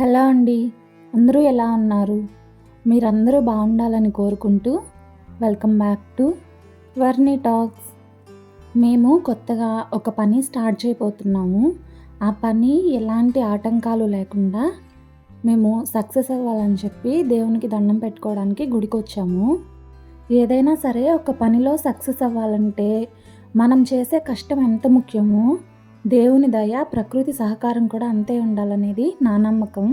Hello అండి. అందరూ ఎలా ఉన్నారు? మీరందరూ బాగుండాలని కోరుకుంటూ welcome back to Varni talks. మేము కొత్తగా ఒక పని స్టార్ట్ చేయబోతున్నాము. ఆ పని ఎలాంటి ఆటంకాలు లేకుండా మేము సక్సెస్ అవ్వాలని చెప్పి దేవునికి దండం పెట్టుకోవడానికి గుడికి వచ్చాము ఏదైనా సరే ఒక పనిలో సక్సెస్ అవ్వాలంటే మనం చేసే కష్టం ఎంత ముఖ్యమో దేవుని దయ ప్రకృతి సహకారం కూడా అంతే ఉండాలనేది నా నమ్మకం.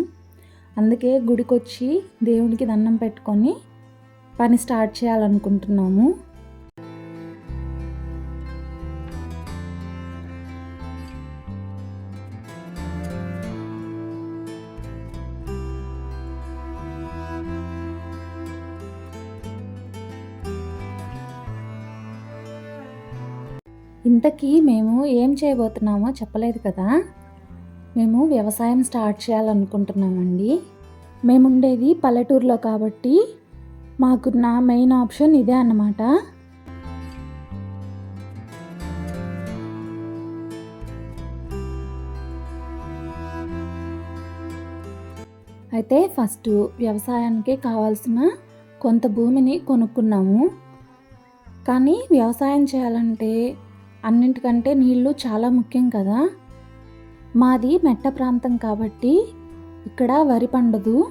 అందుకే గుడికొచ్చి దేవునికి దండం పెట్టుకొని పని స్టార్ట్ చేయాలనుకుంటున్నాము. ఇంతకీ మేము ఏం చేయబోతున్నామో చెప్పలేదు కదా? మేము వ్యవసాయం స్టార్ట్ చేయాలనుకుంటున్నామండి. మేము ఉండేది పల్లెటూరులో కాబట్టి మాకున్న మెయిన్ ఆప్షన్ ఇదే అన్నమాట. అయితే ఫస్ట్ వ్యవసాయానికి కావాల్సిన కొంత భూమిని కొనుక్కున్నాము. కానీ వ్యవసాయం చేయాలంటే అన్నింటికంటే నీళ్ళు చాలా ముఖ్యం కదా. మాది మెట్ట ప్రాంతం కాబట్టి ఇక్కడ వరి పండదు.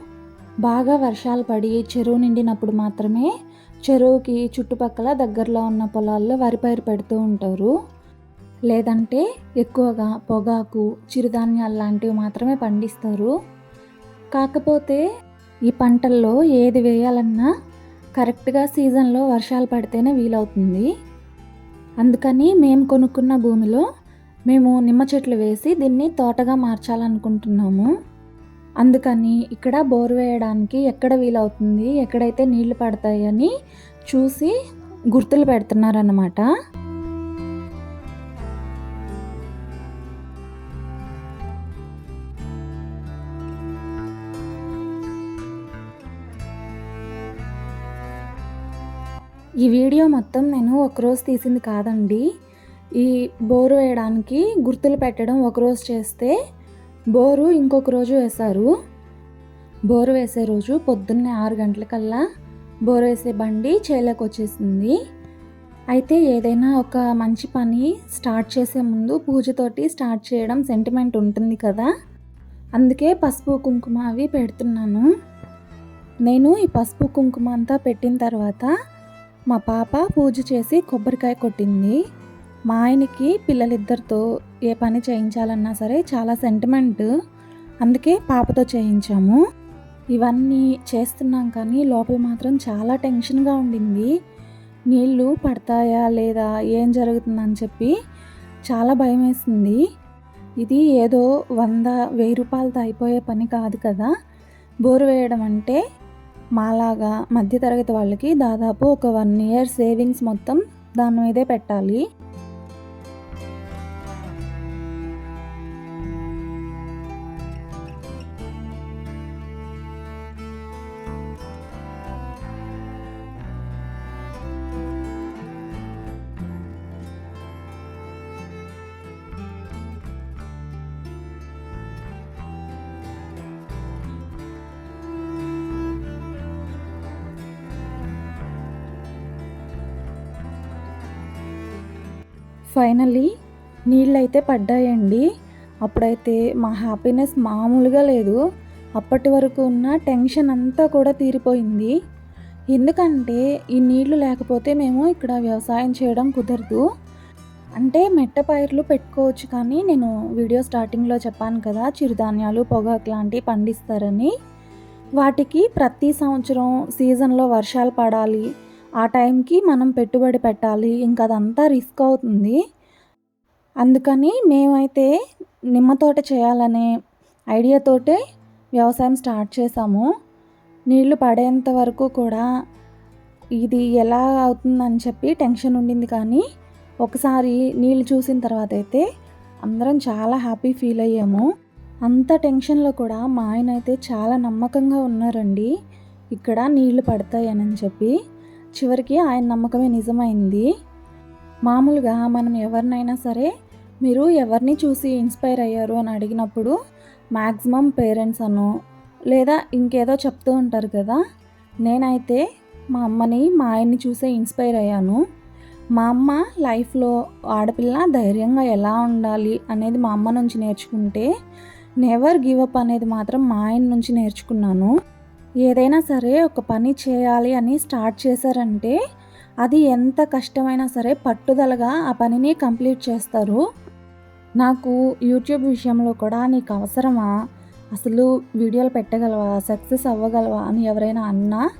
బాగా వర్షాలు పడి చెరువు నిండినప్పుడు మాత్రమే చెరువుకి చుట్టుపక్కల దగ్గరలో ఉన్న పొలాల్లో వరి పైరు పెడుతూ ఉంటారు. లేదంటే ఎక్కువగా పొగాకు చిరుధాన్యాలు లాంటివి మాత్రమే పండిస్తారు. కాకపోతే ఈ పంటల్లో ఏది వేయాలన్నా కరెక్ట్గా సీజన్లో వర్షాలు పడితేనే వీలవుతుంది. అందుకని మేము కొనుక్కున్న భూమిలో మేము నిమ్మ చెట్లు వేసి దీన్ని తోటగా మార్చాలనుకుంటున్నాము. అందుకని ఇక్కడ బోర్ వేయడానికి ఎక్కడ వీలవుతుంది ఎక్కడైతే నీళ్ళు పడతాయని చూసి గుర్తులు పెడుతున్నారన్నమాట. ఈ వీడియో మొత్తం నేను ఒకరోజు తీసింది కాదండి. ఈ బోరు వేయడానికి గుర్తులు పెట్టడం ఒకరోజు చేస్తే బోరు ఇంకొక రోజు వేశారు. బోరు వేసే రోజు పొద్దున్నే ఆరు గంటలకల్లా బోరు వేసే బండి చేలోకి వచ్చేసింది. అయితే ఏదైనా ఒక మంచి పని స్టార్ట్ చేసే ముందు పూజతోటి స్టార్ట్ చేయడం సెంటిమెంట్ ఉంటుంది కదా. అందుకే పసుపు కుంకుమ అవి పెడుతున్నాను. నేను ఈ పసుపు కుంకుమ అంతా పెట్టిన తర్వాత మా పాప పూజ చేసి కొబ్బరికాయ కొట్టింది. మా ఆయనకి పిల్లలిద్దరితో ఏ పని చేయించాలన్నా సరే చాలా సెంటిమెంట్ అందుకే పాపతో చేయించాము. ఇవన్నీ చేస్తున్నాం కానీ లోపల మాత్రం చాలా టెన్షన్గా ఉండింది. నీళ్ళు పడతాయా లేదా ఏం జరుగుతుందని చెప్పి చాలా భయం వేసింది ఇది ఏదో వంద వెయ్యి రూపాయలతో అయిపోయే పని కాదు కదా. బోరు వేయడం అంటే మాలాగా మధ్యతరగతి వాళ్ళకి దాదాపు ఒక వన్ ఇయర్ సేవింగ్స్ మొత్తం దాని మీదే పెట్టాలి. ఫైనలీ నీళ్ళైతే పడ్డాయండి. అప్పుడైతే మా హ్యాపీనెస్ మామూలుగా లేదు. అప్పటి వరకు ఉన్న టెన్షన్ అంతా కూడా తీరిపోయింది. ఎందుకంటే ఈ నీళ్ళు లేకపోతే మేము ఇక్కడ వ్యవసాయం చేయడం కుదరదు. అంటే మెట్ట పైర్లు పెట్టుకోవచ్చు కానీ నేను వీడియో స్టార్టింగ్లో చెప్పాను కదా చిరుధాన్యాలు పొగాకు లాంటివి పండిస్తారని. వాటికి ప్రతి సంవత్సరం సీజన్లో వర్షాలు పడాలి. ఆ టైంకి మనం పెట్టుబడి పెట్టాలి. ఇంకా అదంతా రిస్క్ అవుతుంది. అందుకని మేమైతే నిమ్మ తోట చేయాలనే ఐడియాతోటే వ్యవసాయం స్టార్ట్ చేసాము నీళ్ళు పడేంత వరకు కూడా ఇది ఎలా అవుతుందని చెప్పి టెన్షన్ ఉండింది. కానీ ఒకసారి నీళ్ళు చూసిన తర్వాత అయితే అందరం చాలా హ్యాపీ ఫీల్ అయ్యాము. అంత టెన్షన్లో కూడా మా ఆయన అయితే చాలా నమ్మకంగా ఉన్నారండి. ఇక్కడ నీళ్ళు పడతాయని చెప్పి. చివరికి ఆయన నమ్మకమే నిజమైంది. మామూలుగా మనం ఎవరినైనా సరే మీరు ఎవరిని చూసి ఇన్స్పైర్ అయ్యారు అని అడిగినప్పుడు మ్యాక్సిమం పేరెంట్స్ అను లేదా ఇంకేదో చెప్తూ ఉంటారు కదా. నేనైతే మా అమ్మని మా ఆయన్ని చూసే ఇన్స్పైర్ అయ్యాను. మా అమ్మ లైఫ్లో ఆడపిల్ల ధైర్యంగా ఎలా ఉండాలి అనేది మా అమ్మ నుంచి నేర్చుకుంటే నెవర్ గివ్ అప్ అనేది మాత్రం మా ఆయన నుంచి నేర్చుకున్నాను. ఏదైనా సరే ఒక పని చేయాలి అని స్టార్ట్ చేశారంటే అది ఎంత కష్టమైనా సరే పట్టుదలగా ఆ పనిని కంప్లీట్ చేస్తారు. నాకు యూట్యూబ్ విషయంలో కూడా నీకు అవసరమా? అసలు వీడియోలు పెట్టగలవా? సక్సెస్ అవ్వగలవా అని ఎవరైనా అన్నా?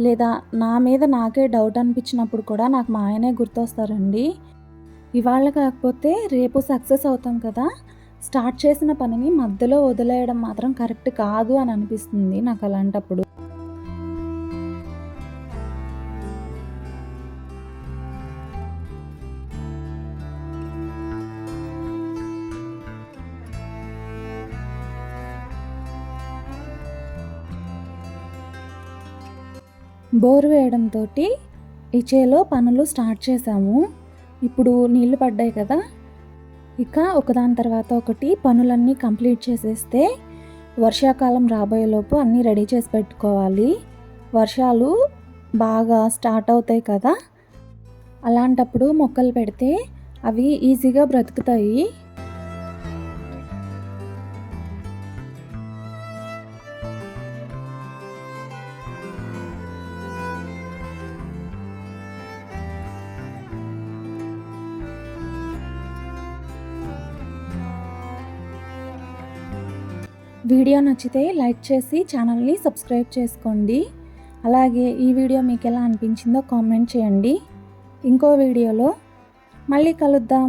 లేదా నా మీద నాకే డౌట్ అనిపించినప్పుడు కూడా నాకు మా ఆయనే గుర్తొస్తారండి. ఇవాళ కాకపోతే రేపు సక్సెస్ అవుతాం కదా? స్టార్ట్ చేసిన పనిని మధ్యలో వదిలేయడం మాత్రం కరెక్ట్ కాదు అని అనిపిస్తుంది నాకు అలాంటప్పుడు. బోర్ వేయడంతో ఇచేలో పనులు స్టార్ట్ చేసాము ఇప్పుడు నీళ్ళు పడ్డాయి కదా. ఇక ఒకదాని తర్వాత ఒకటి పనులన్నీ కంప్లీట్ చేసేస్తే వర్షాకాలం రాబోయేలోపు అన్నీ రెడీ చేసి పెట్టుకోవాలి. వర్షాలు బాగా స్టార్ట్ అవుతాయి కదా. అలాంటప్పుడు మొక్కలు పెడితే అవి ఈజీగా బ్రతుకుతాయి. వీడియో నచ్చితే లైక్ చేసి ఛానల్ని సబ్స్క్రైబ్ చేసుకోండి. అలాగే ఈ వీడియో మీకు ఎలా అనిపించిందో కామెంట్ చేయండి. ఇంకో వీడియోలో మళ్ళీ కలుద్దాం.